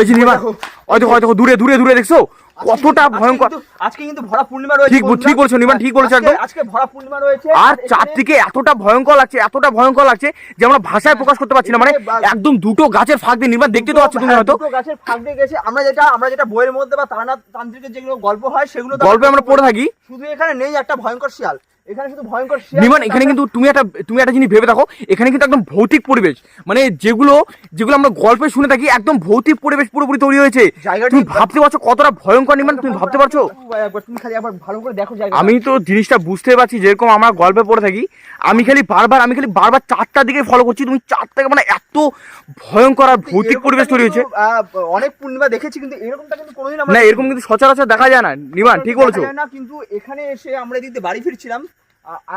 এই যে নিমা ওই দেখো। দেখো দূরে দূরে দূরে দেখছ? কতটা ভয়ঙ্কর। আজকে কিন্তু ভরা পূর্ণিমা রয়েছে ঠিক ঠিক বলছো, নিমান, ঠিক বলেছ একদম। আজকে ভরা পূর্ণিমা রয়েছে। আর চারদিকে এতটা ভয়ঙ্কর লাগছে এতটা ভয়ঙ্কর লাগছে যে আমরা ভাষায় প্রকাশ করতে পারছি না। মানে একদম দুটো গাছের ফাঁক দিয়ে নির্মাণ দেখতে তো পাচ্ছ তুমি হ্যাঁ, হয়তো। দুটো গাছের ফাঁক দিয়ে গেছে। আমরা যেটা আমরা যেটা বইয়ের মধ্যে বা তান্ত্রিকের যেগুলো গল্প হয় সেগুলো গল্পে আমরা পড়ে থাকি। শুধু এখানে নেই একটা ভয়ঙ্কর শিয়াল। এখানে শুধু ভয়ঙ্কর এখানে কিন্তু তুমি একটা তুমি একটা জিনিস ভেবে দেখো এখানে কিন্তু একদম ভৌতিক পরিবেশ। মানে যেগুলো যেগুলো আমরা গল্পে শুনে থাকি একদম ভৌতিক পরিবেশ পুরোপুরি তৈরি হয়েছে। তুমি ভাবতে পারছ কতটা ভয়ঙ্কর তুমি ভাবতে পারছ? তুমি খালি একবার ভালো করে দেখো আমি তো জিনিসটা বুঝতে পারছি যেরকম আমরা গল্পে পড়ে থাকি আমি খালি বারবার আমি খালি বারবার চারটার দিকে ফলো করছি তুমি চারটাকে মানে এত ভয়ঙ্কর আর ভৌতিক পরিবেশ তৈরি হয়েছে। অনেক পূর্ণিমা দেখেছি কিন্তু এরকমটা কিন্তু কোনোদিন না এরকম কিন্তু সচরাচর দেখা যায় না। নিমান ঠিক বলছো। না কিন্তু এখানে এসে আমরা দিয়ে বাড়ি ফিরছিলাম।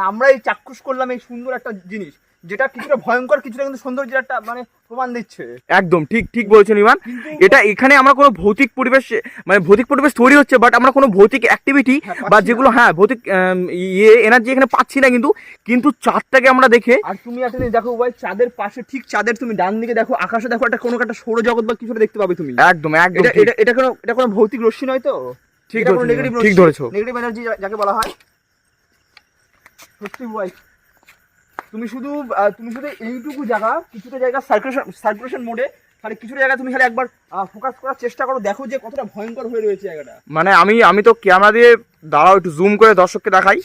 আমরা এই চাক্ষুষ করলাম এই সুন্দর একটা জিনিস যেটা কিছুটা ভয়ঙ্কর কিছুটা কিন্তু সৌন্দর্যের একটা মানে প্রমাণ দিচ্ছে। একদম ঠিক ঠিক বলেছ নিমান এটা এখানে আমরা কোনো ভৌতিক পরিবেশ মানে ভৌতিক পরিবেশ তৈরি হচ্ছে বাট আমরা কোনো ভৌতিক অ্যাক্টিভিটি বা যেগুলো হ্যাঁ ভৌতিক ইয়ে এনার্জি এখানে পাচ্ছি না কিন্তু কিন্তু চাঁদটাকে আমরা দেখে আর তুমি একটা দেখো ভাই চাঁদের পাশে ঠিক চাঁদের তুমি ডান দিকে দেখো আকাশে দেখো একটা কোনো একটা সৌরজগৎ বা কিছুটা দেখতে পাবে তুমি। একদম একদম এটা এটা কোনো এটা কোনো ভৌতিক রশ্মি নয় তো? ঠিক ধরেছো, নেগেটিভ ঠিক ধরেছো। নেগেটিভ এনার্জি যাকে বলা হয়। সত্যি ভাই তুমি শুধু তুমি শুধু এইটুকু জায়গা কিছুটা জায়গা সার্কুলেশন সার্কুলেশন মোডে খালি কিছুটা জায়গা তুমি খালি একবার ফোকাস করার চেষ্টা করো দেখো যে কতটা ভয়ঙ্কর হয়ে রয়েছে জায়গাটা। মানে আমি আমি তো ক্যামেরা দিয়ে দাঁড়াও একটু জুম করে দর্শককে দেখাই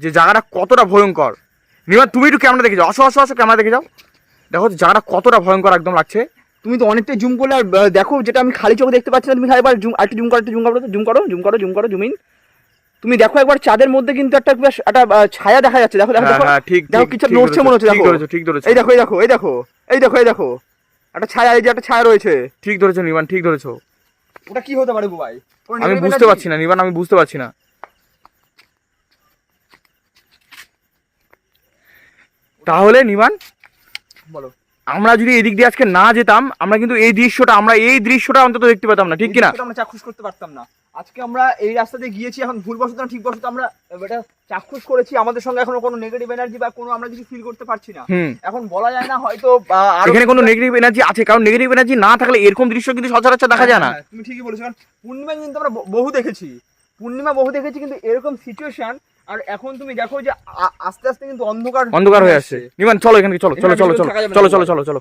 যে জায়গাটা কতটা ভয়ঙ্কর। নিমান তুমি একটু ক্যামেরা দেখে যাও আসো আসো আসো ক্যামেরা দেখে যাও। দেখো জায়গাটা কতটা ভয়ঙ্কর একদম লাগছে। তুমি তো অনেকটাই জুম করলে আর দেখো যেটা আমি খালি চোখে দেখতে পাচ্ছি না তুমি খালি একবার জুম একটু জুম করো একটু জুম করো জুম করো জুম করো জুম করো জুমিন তুমি দেখো একবার চাঁদের মধ্যে কিন্তু একটা একটা ছায়া দেখা যাচ্ছে। দেখো দেখো হ্যাঁ হ্যাঁ ঠিক দেখো কিছু নড়ছে মনে হচ্ছে দেখো। ঠিক ধরেছো। এই দেখো এই দেখো এই দেখো এই দেখো এই দেখো। একটা ছায়া এই যে একটা ছায়া রয়েছে। ঠিক ধরেছো নিমান ঠিক ধরেছো। ওটা কি হতে পারে ভাই আমি বুঝতে পারছি না নিবান আমি বুঝতে পারছি না। তাহলে নিবান বলো। আমরা যদি এদিক দিয়ে আজকে না যেতাম আমরা কিন্তু এই দৃশ্যটা আমরা এই দৃশ্যটা অন্তত দেখতে পেতাম না ঠিক কিনা? আমরা চাক্ষুষ করতে পারতাম না। আজকে আমরা এই রাস্তা দিয়ে গিয়েছি এখন ভুলবশত না ঠিকবশত আমরা এটা চাক্ষুষ করেছি। আমাদের সঙ্গে এখনও কোনো নেগেটিভ এনার্জি বা কোনো আমরা কিছু ফিল করতে পারছি না। এখন বলা যায় না হয়তো এখানে কোনো নেগেটিভ এনার্জি আছে কারণ নেগেটিভ এনার্জি না থাকলে এরকম দৃশ্য কিন্তু সচরাচর দেখা যায় না। হ্যাঁ, তুমি ঠিকই বলেছ কারণ পূর্ণিমা কিন্তু আমরা বহু দেখেছি। পূর্ণিমা বহু দেখেছি কিন্তু এরকম সিচুয়েশন আর এখন তুমি দেখো যে আস্তে আস্তে কিন্তু অন্ধকার অন্ধকার হয়ে আসছে। নিমান চলো এখানে চলো চলো চলো চলো। চলো চলো চলো চলো।